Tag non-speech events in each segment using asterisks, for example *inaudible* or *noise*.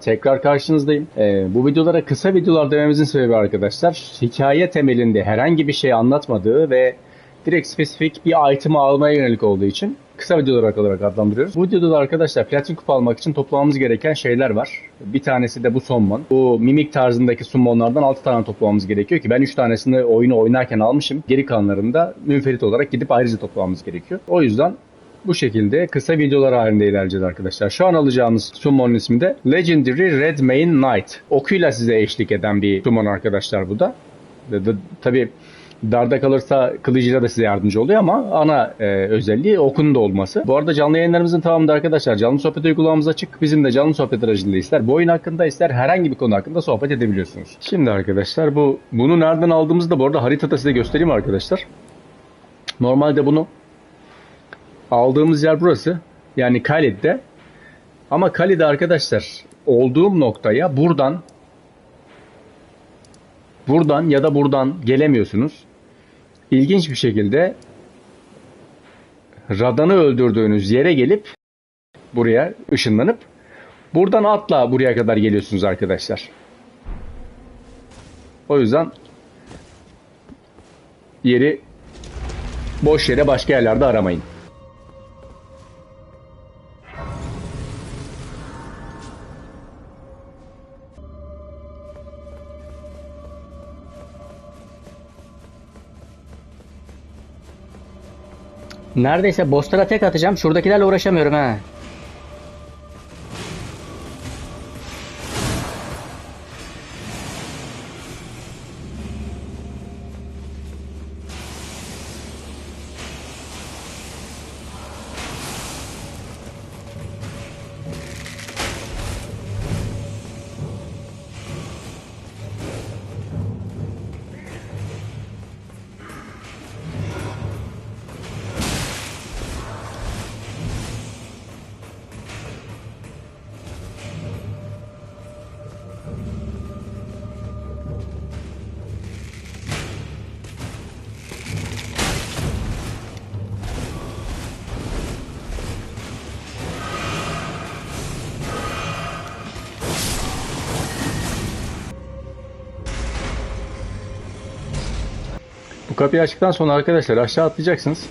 Tekrar karşınızdayım. Ee, bu videolara kısa videolar dememizin sebebi arkadaşlar hikaye temelinde herhangi bir şey anlatmadığı ve direkt spesifik bir item'ı almaya yönelik olduğu için kısa videolar olarak adlandırıyoruz. Bu videoda da arkadaşlar platin kupa almak için toplamamız gereken şeyler var. Bir tanesi de bu summon. Bu mimik tarzındaki summonlardan 6 tane toplamamız gerekiyor ki ben 3 tanesini oyunu oynarken almışım. Geri kalanlarını da münferit olarak gidip ayrıca toplamamız gerekiyor. O yüzden bu şekilde kısa videolar halinde ilerleyeceğiz arkadaşlar. Şu an alacağımız summonun ismi de Legendary Red Mane Knight. Okuyla size eşlik eden bir summon arkadaşlar bu da. Tabi darda kalırsa kılıcıyla da size yardımcı oluyor ama ana e, özelliği okun da olması. Bu arada canlı yayınlarımızın tamamında arkadaşlar canlı sohbet uygulamamız açık. Bizim de canlı sohbet aracılığıyla ister bu oyun hakkında ister herhangi bir konu hakkında sohbet edebiliyorsunuz. Şimdi arkadaşlar bu bunu nereden aldığımızı da bu arada haritada size göstereyim arkadaşlar. Normalde bunu aldığımız yer burası. Yani Khalid'de. Ama Khalid'de arkadaşlar olduğum noktaya buradan buradan ya da buradan gelemiyorsunuz. İlginç bir şekilde Radan'ı öldürdüğünüz yere gelip buraya ışınlanıp buradan atla buraya kadar geliyorsunuz arkadaşlar. O yüzden yeri boş yere başka yerlerde aramayın. Neredeyse bosslara tek atacağım. Şuradakilerle uğraşamıyorum ha. Bu kapıyı açtıktan sonra arkadaşlar aşağı atlayacaksınız.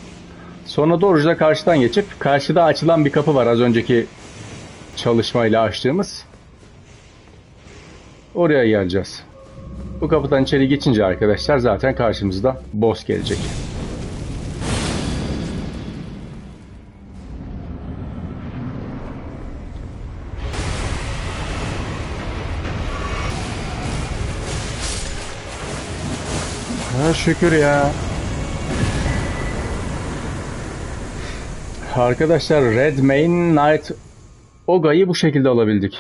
Sonra doğruca karşıdan geçip karşıda açılan bir kapı var az önceki çalışmayla açtığımız. Oraya geleceğiz. Bu kapıdan içeri geçince arkadaşlar zaten karşımızda boss gelecek. Şükür ya. Arkadaşlar Red Main Knight Oga'yı bu şekilde alabildik.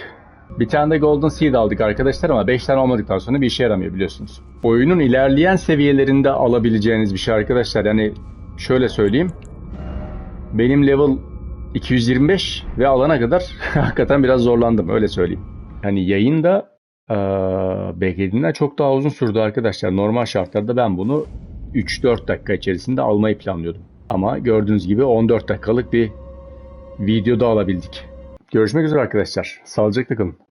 Bir tane de Golden Seed aldık arkadaşlar ama 5 tane olmadıktan sonra bir işe yaramıyor biliyorsunuz. Oyunun ilerleyen seviyelerinde alabileceğiniz bir şey arkadaşlar. Yani şöyle söyleyeyim. Benim level 225 ve alana kadar *laughs* hakikaten biraz zorlandım öyle söyleyeyim. Hani yayında beklediğimden çok daha uzun sürdü arkadaşlar. Normal şartlarda ben bunu 3-4 dakika içerisinde almayı planlıyordum. Ama gördüğünüz gibi 14 dakikalık bir videoda alabildik. Görüşmek üzere arkadaşlar. Sağlıcakla kalın.